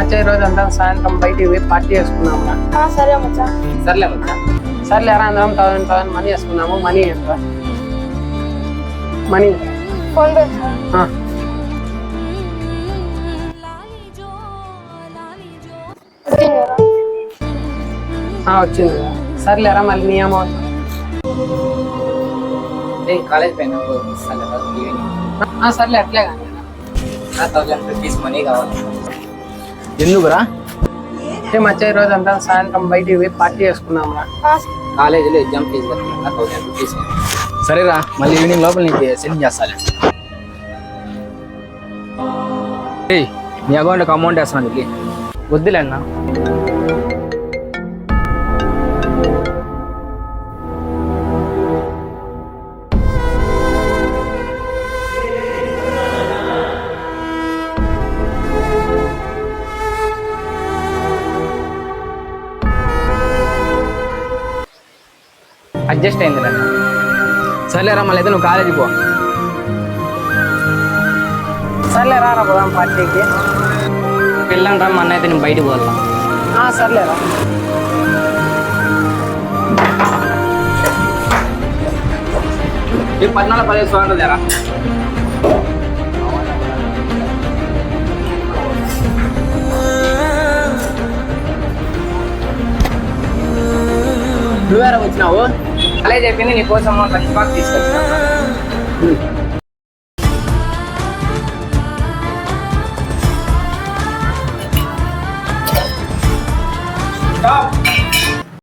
మచ్చ ఈ రోజు అంతా సాయంత్రం బయటికి పోయి పార్టీ చేసుకున్నాము. సరే మచ్చా సర్లే మచ్చా సర్లే రా అందరం థౌసండ్ థౌసండ్ మనీ వేసుకున్నాము. మనీ ఎంత మనీ. ఫోన్ పే. వచ్చిందా. సర్లేరా మళ్ళీ నీ అమౌంట్ నేను కాలేజ్ సర్లే అట్లే కానీ. థౌసండ్ రూపీస్ మనీ కావాలి. ఎందుకురా? మచ్చ ఈ రోజు అంతా సాయంత్రం బయటికి పోయి పార్టీ రా. ఆ, కాలేజీలో ఎగ్జామ్ ఫీజు కట్టిన నా థౌసండ్ రూపీస్ సరేరా మళ్ళీ ఈవినింగ్ లోపల నీకు సెండ్ చేస్తాలే. నీ అకౌంట్కి అమౌంట్ వేస్తున్నాను వెళ్ళి. వద్దులే అన్న. అడ్జస్ట్ అయింది కదా సరేరా మళ్ళీ అయితే నువ్వు కాలేజీకి పో. సర్లే రా పోదాం పార్టీకి. పిల్లని రా మన అయితే నేను బయటకు పోవాలా? ఆ, సర్లే రా. ఈ పద్నాలుగు పదిహేను సోదరు లేరా నువ్వేరా వచ్చినావు? అలా చెప్పింది నీకోసం లంచ్ బాక్స్ తీసుకొచ్చిన Stop!